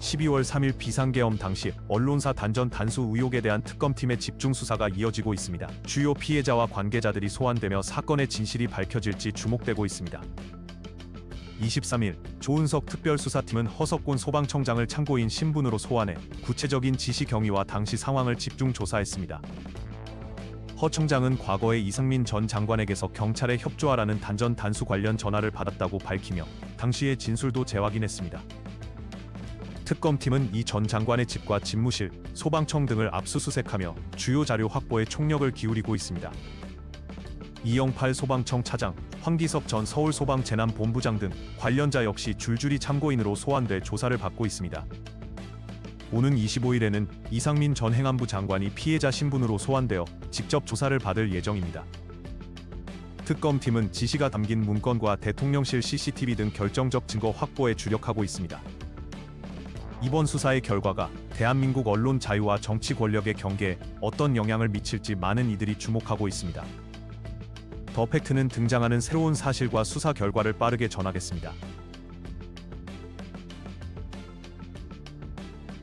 12월 3일 비상계엄 당시 언론사 단전 단수 의혹에 대한 특검팀의 집중 수사가 이어지고 있습니다. 주요 피해자와 관계자들이 소환되며 사건의 진실이 밝혀질지 주목되고 있습니다. 23일 조은석 특별수사팀은 허석곤 소방청장을 참고인 신분으로 소환해 구체적인 지시 경위와 당시 상황을 집중 조사했습니다. 허 청장은 과거에 이승민 전 장관에게서 경찰에 협조하라는 단전 단수 관련 전화를 받았다고 밝히며 당시의 진술도 재확인했습니다. 특검팀은 이 전 장관의 집과 집무실, 소방청 등을 압수수색하며 주요 자료 확보에 총력을 기울이고 있습니다. 이영팔 소방청 차장, 황기석 전 서울소방재난본부장 등 관련자 역시 줄줄이 참고인으로 소환돼 조사를 받고 있습니다. 오는 25일에는 이상민 전 행안부 장관이 피해자 신분으로 소환되어 직접 조사를 받을 예정입니다. 특검팀은 지시가 담긴 문건과 대통령실 CCTV 등 결정적 증거 확보에 주력하고 있습니다. 이번 수사의 결과가 대한민국 언론 자유와 정치 권력의 경계에 어떤 영향을 미칠지 많은 이들이 주목하고 있습니다. 더 팩트는 등장하는 새로운 사실과 수사 결과를 빠르게 전하겠습니다.